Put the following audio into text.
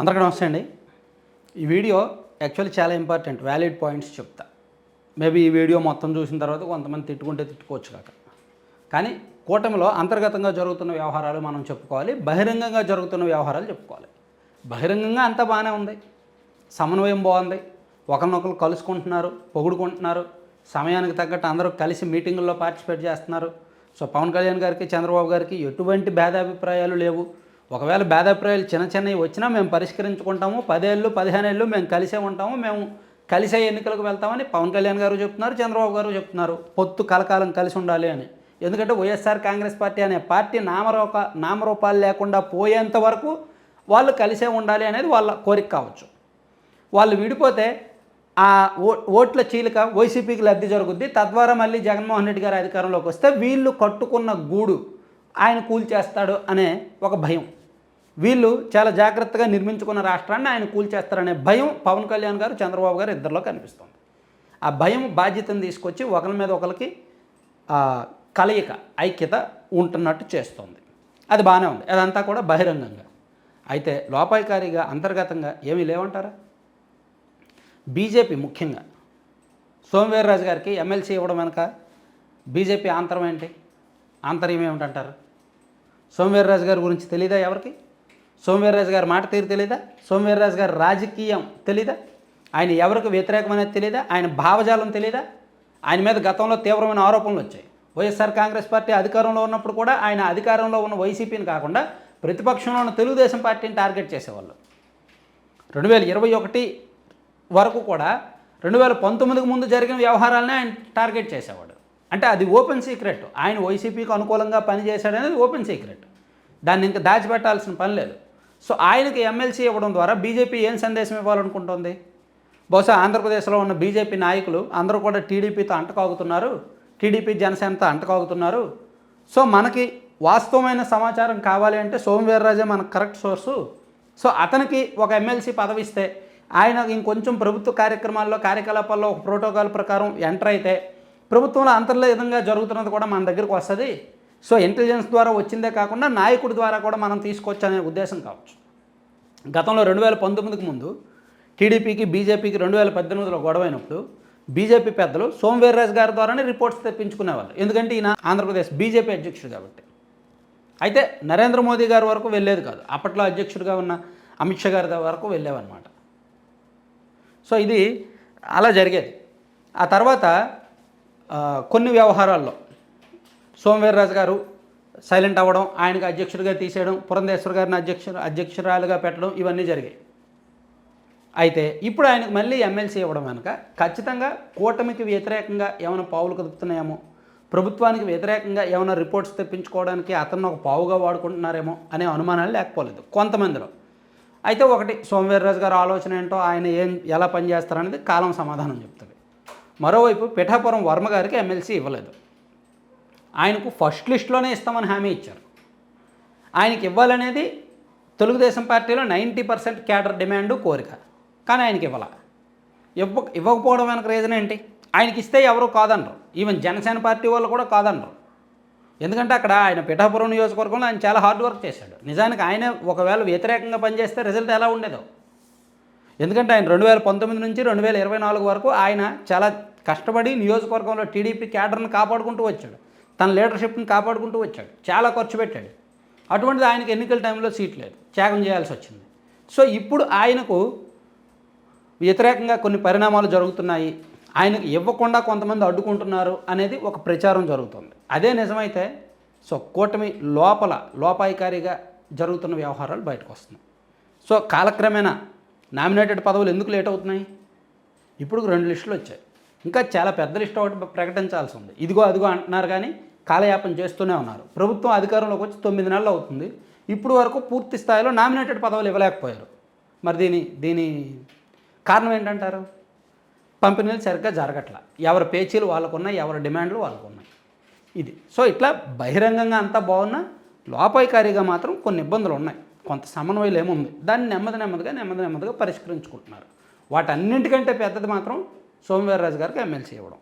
అందరికీ నమస్తే అండి. ఈ వీడియో యాక్చువల్లీ చాలా ఇంపార్టెంట్ వ్యాలిడ్ పాయింట్స్ చెప్తా. మేబీ ఈ వీడియో మొత్తం చూసిన తర్వాత కొంతమంది తిట్టుకుంటే తిట్టుకోవచ్చు కాక. కానీ కూటమిలో అంతర్గతంగా జరుగుతున్న వ్యవహారాలు మనం చెప్పుకోవాలి బహిరంగంగా జరుగుతున్న వ్యవహారాలు చెప్పుకోవాలి. బహిరంగంగా అంతా బాగానే ఉంది. సమన్వయం బాగుంది. ఒకరినొకరు కలుసుకుంటున్నారు పొగుడుకుంటున్నారు. సమయానికి తగ్గట్టు అందరూ కలిసి మీటింగుల్లో పార్టిసిపేట్ చేస్తున్నారు. సో పవన్ కళ్యాణ్ గారికి చంద్రబాబు గారికి ఎటువంటి భేదాభిప్రాయాలు లేవు. ఒకవేళ భేదాభిప్రాయాలు చిన్న చిన్నవి వచ్చినా మేము పరిష్కరించుకుంటాము. పదేళ్ళు పదిహేనేళ్ళు మేము కలిసే ఉంటాము. మేము కలిసే ఎన్నికలకు వెళ్తామని పవన్ కళ్యాణ్ గారు చెప్తున్నారు చంద్రబాబు గారు చెప్తున్నారు. పొత్తు కలకాలం కలిసి ఉండాలి అని. ఎందుకంటే వైఎస్ఆర్ కాంగ్రెస్ పార్టీ అనే పార్టీ నామరూప నామరూపాలు లేకుండా పోయేంత వరకు వాళ్ళు కలిసే ఉండాలి అనేది వాళ్ళ కోరిక కావచ్చు. వాళ్ళు విడిపోతే ఆ ఓ ఓట్ల చీలిక వైసీపీకి లబ్ధి జరుగుద్ది. తద్వారా మళ్ళీ జగన్మోహన్ రెడ్డి గారు అధికారంలోకి వస్తే వీళ్ళు కట్టుకున్న గూడు ఆయన కూల్చేస్తాడు అనే ఒక భయం. వీళ్ళు చాలా జాగ్రత్తగా నిర్మించుకున్న రాష్ట్రాన్ని ఆయన కూల్చేస్తారనే భయం పవన్ కళ్యాణ్ గారు చంద్రబాబు గారు ఇద్దరిలో కనిపిస్తుంది. ఆ భయం బాధ్యతను తీసుకొచ్చి ఒకరి మీద ఒకరికి కలయిక ఐక్యత ఉంటున్నట్టు చేస్తుంది. అది బాగానే ఉంది. అదంతా కూడా బహిరంగంగా. అయితే లోపాయికారిగా అంతర్గతంగా ఏమీ లేవంటారా? బీజేపీ ముఖ్యంగా. సోమవీర్రాజు గారికి ఎమ్మెల్సీ ఇవ్వడం వెనక బీజేపీ ఆంతరం ఏంటి? ఆంతర్యం ఏమిటంటారు? సోమవీర్రాజు గారి గురించి తెలియదా ఎవరికి? సోమవీర్రాజు గారి మాట తీరు తెలీదా? సోమవీర్రాజు గారి రాజకీయం తెలీదా? ఆయన ఎవరికి వ్యతిరేకమనేది తెలీదా? ఆయన భావజాలం తెలీదా? ఆయన మీద గతంలో తీవ్రమైన ఆరోపణలు వచ్చాయి. వైఎస్ఆర్ కాంగ్రెస్ పార్టీ అధికారంలో ఉన్నప్పుడు కూడా ఆయన అధికారంలో ఉన్న వైసీపీని కాకుండా ప్రతిపక్షంలో ఉన్న తెలుగుదేశం పార్టీని టార్గెట్ చేసేవాళ్ళు. రెండు వేల ఇరవై ఒకటి వరకు కూడా రెండు వేల పంతొమ్మిదికి ముందు జరిగిన వ్యవహారాలనే ఆయన టార్గెట్ చేసేవాడు. అంటే అది ఓపెన్ సీక్రెట్. ఆయన వైసీపీకి అనుకూలంగా పనిచేశాడనేది ఓపెన్ సీక్రెట్. దాన్ని ఇంకా దాచిపెట్టాల్సిన పని లేదు. సో ఆయనకి ఎమ్మెల్సీ ఇవ్వడం ద్వారా బీజేపీ ఏం సందేశం ఇవ్వాలనుకుంటుంది? బహుశా ఆంధ్రప్రదేశ్లో ఉన్న బీజేపీ నాయకులు అందరూ కూడా టీడీపీతో అంటకాగుతున్నారు. టీడీపీ జనసేనతో అంటకాగుతున్నారు. సో మనకి వాస్తవమైన సమాచారం కావాలి అంటే సోమవీర్రాజే మనకు కరెక్ట్ సోర్సు. సో అతనికి ఒక ఎమ్మెల్సీ పదవి ఇస్తే ఆయన ఇంకొంచెం ప్రభుత్వ కార్యక్రమాల్లో కార్యకలాపాల్లో ఒక ప్రోటోకాల్ ప్రకారం ఎంటర్ అయితే ప్రభుత్వంలో అంతర్లేదంగా జరుగుతున్నది కూడా మన దగ్గరకు వస్తుంది. సో ఇంటెలిజెన్స్ ద్వారా వచ్చిందే కాకుండా నాయకుడి ద్వారా కూడా మనం తీసుకోవచ్చు అనే ఉద్దేశం కావచ్చు. గతంలో రెండు వేల పంతొమ్మిదికి ముందు టీడీపీకి బీజేపీకి రెండు వేల పద్దెనిమిదిలో గొడవైనప్పుడు బీజేపీ పెద్దలు సోమవీర్రాజు గారి ద్వారానే రిపోర్ట్స్ తెప్పించుకునేవాళ్ళు. ఎందుకంటే ఈయన ఆంధ్రప్రదేశ్ బీజేపీ అధ్యక్షుడు కాబట్టి. అయితే నరేంద్ర మోదీ గారి వరకు వెళ్ళేది కాదు. అప్పట్లో అధ్యక్షుడిగా ఉన్న అమిత్ షా గారి వరకు వెళ్ళేవన్నమాట. సో ఇది అలా జరిగేది. ఆ తర్వాత కొన్ని వ్యవహారాల్లో సోమవీర్రాజు గారు సైలెంట్ అవ్వడం ఆయనకు అధ్యక్షుడిగా తీసేయడం పురంధేశ్వర్ గారిని అధ్యక్షుడు అధ్యక్షురాలుగా పెట్టడం ఇవన్నీ జరిగాయి. అయితే ఇప్పుడు ఆయనకు మళ్ళీ ఎమ్మెల్సీ ఇవ్వడం వెనుక ఖచ్చితంగా కూటమికి వ్యతిరేకంగా ఏమైనా పావులు కదుపుతున్నాయేమో ప్రభుత్వానికి వ్యతిరేకంగా ఏమైనా రిపోర్ట్స్ తెప్పించుకోవడానికి అతను ఒక పావుగా వాడుకుంటున్నారేమో అనే అనుమానాలు లేకపోలేదు కొంతమందిలో. అయితే ఒకటి సోమవీర్రాజు గారు ఆలోచన ఏంటో ఆయన ఏం ఎలా పనిచేస్తారనేది కాలం సమాధానం చెప్తుంది. మరోవైపు పిఠాపురం వర్మ గారికి ఎమ్మెల్సీ ఇవ్వలేదు. ఆయనకు ఫస్ట్ లిస్ట్లోనే ఇస్తామని హామీ ఇచ్చారు. ఆయనకి ఇవ్వాలనేది తెలుగుదేశం పార్టీలో నైంటీ పర్సెంట్ క్యాడర్ డిమాండ్ కోరిక. కానీ ఆయనకి ఇవ్వాల. ఇవ్వ ఇవ్వకపోవడం వెనక రీజన్ ఏంటి? ఆయనకి ఇస్తే ఎవరు కాదనరు. ఈవెన్ జనసేన పార్టీ వాళ్ళు కూడా కాదనరు. ఎందుకంటే అక్కడ ఆయన పిఠాపురం నియోజకవర్గంలో ఆయన చాలా హార్డ్ వర్క్ చేశాడు. నిజానికి ఆయన ఒకవేళ వ్యతిరేకంగా పనిచేస్తే రిజల్ట్ ఎలా ఉండేదో. ఎందుకంటే ఆయన రెండు వేల పంతొమ్మిది నుంచి రెండు వేల ఇరవై నాలుగు వరకు ఆయన చాలా కష్టపడి నియోజకవర్గంలో టీడీపీ క్యాడర్ని కాపాడుకుంటూ వచ్చాడు. తన లీడర్షిప్ని కాపాడుకుంటూ వచ్చాడు. చాలా ఖర్చు పెట్టాడు. అటువంటిది ఆయనకి ఎన్నికల టైంలో సీట్ లేదు. త్యాగం చేయాల్సి వచ్చింది. సో ఇప్పుడు ఆయనకు వ్యతిరేకంగా కొన్ని పరిణామాలు జరుగుతున్నాయి. ఆయనకు ఇవ్వకుండా కొంతమంది అడ్డుకుంటున్నారు అనేది ఒక ప్రచారం జరుగుతుంది. అదే నిజమైతే సో కూటమి లోపల లోపాయికారిగా జరుగుతున్న వ్యవహారాలు బయటకు వస్తున్నాయి. సో కాలక్రమేణా నామినేటెడ్ పదవులు ఎందుకు లేట్ అవుతున్నాయి? ఇప్పుడు రెండు లిస్టులు వచ్చాయి. ఇంకా చాలా పెద్ద లిస్ట్ ఒకటి ప్రకటించాల్సి ఉంది. ఇదిగో అదిగో అంటున్నారు కానీ కాలయాపన చేస్తూనే ఉన్నారు. ప్రభుత్వం అధికారంలోకి వచ్చి తొమ్మిది నెలలు అవుతుంది. ఇప్పుడు వరకు పూర్తి స్థాయిలో నామినేటెడ్ పదవులు ఇవ్వలేకపోయారు. మరి దీని దీని కారణం ఏంటంటారు? పంపిణీలు సరిగ్గా జరగట్ల. ఎవరి పేచీలు వాళ్ళకున్నాయి ఎవరి డిమాండ్లు వాళ్ళకున్నాయి. ఇది. సో ఇట్లా బహిరంగంగా అంతా బాగున్నా లోపాయికారిగా మాత్రం కొన్ని ఇబ్బందులు ఉన్నాయి. కొంత సమన్వయం ఏముంది? దాన్ని నెమ్మది నెమ్మదిగా నెమ్మది నెమ్మదిగా పరిష్కరించుకుంటున్నారు. వాటన్నింటికంటే పెద్దది మాత్రం సోమవీర్రాజు గారికి ఎమ్మెల్సీ ఇవ్వడం.